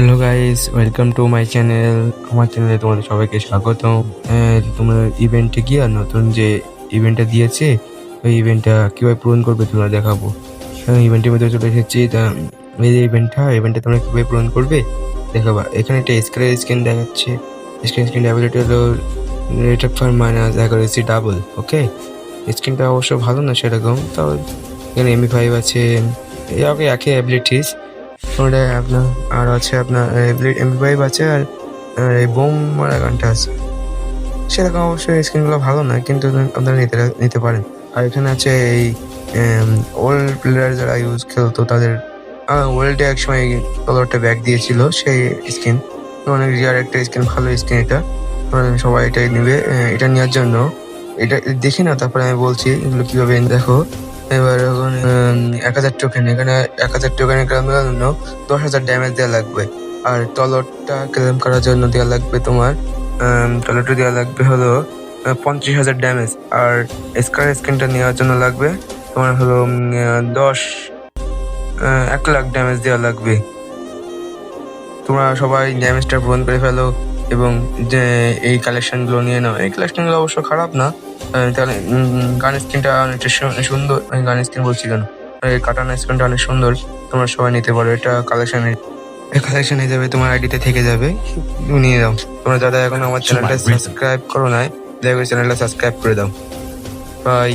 Hello guys welcome to my channel আমার চ্যানেলে তোমাদের সবাইকে স্বাগত তোমরা ইভেন্টে গিয়ে নতুন যে ইভেন্টটা দিয়েছে, ওই ইভেন্টটা কীভাবে পূরণ করবে তোমরা দেখাবো। ইভেন্টের মধ্যে চলে এসেছি। তা, এই যে ইভেন্টটা ইভেন্টটা তোমরা কীভাবে পূরণ করবে দেখাবা। এখানে একটা স্ক্রিন স্ক্রিন দেখাচ্ছে। স্ক্রিন স্ক্রিন অ্যাবিলিটি হলো rate of far minus accuracy double okay স্ক্রিনটা অবশ্য ভালো না সেরকম। তাও এখানে এমবি ফাইভ আছে। ওকে একই অ্যাবিলিটিস ওটা আপনার আর আছে আপনার এমবি ফাইভ আছে আর এই বোম মারা গানটা আছে। সেরকম অবশ্যই স্ক্রিনগুলো ভালো না কিন্তু আপনারা নিতে নিতে পারেন। আর এখানে আছে এই ওল্ড প্লেয়ার যারা ইউজ খেলতো তাদের ওল্ডে এক সময় কালারটা ব্যাগ দিয়েছিল সেই স্কিন অনেক রিয়ার একটা স্কিন ভালো স্কিন এটা। সবাই এটাই নেবে এটা নেওয়ার জন্য। এটা দেখি না তারপরে আমি বলছি এগুলো কীভাবে দেখো। এবার উম, এক হাজার টোকেন এখানে এক হাজার টোকেন ক্লেম করার জন্য দশ হাজার ড্যামেজ দেওয়া লাগবে। আর টলরটা ক্লেম করার জন্য দেওয়া লাগবে তোমার টলরটা দেওয়া লাগবে হলো পঞ্চাশ হাজার ড্যামেজ আর স্কার স্কিনটা নেওয়ার জন্য লাগবে তোমার হলো দশ এক লাখ ড্যামেজ দেওয়া লাগবে। তোমরা সবাই ড্যামেজটা পূরণ করে ফেলো এবং যে এই কালেকশনগুলো নিয়ে নাও। এই কালেকশনগুলো অবশ্য খারাপ না তাহলে গান স্ক্রিনটা অনেকটা সুন্দর গান স্ক্রিন বলছি কেন এই কাটানো স্ক্রিনটা অনেক সুন্দর। তোমরা সবাই নিতে পারো এটা কালেকশনের এই কালেকশন হিসেবে তোমার আইডিতে থেকে যাবে। নিয়ে দাও তোমরা যারা এখন আমার চ্যানেলটা সাবস্ক্রাইব করো নাই দয়া করে চ্যানেলটা সাবস্ক্রাইব করে দাও। বাই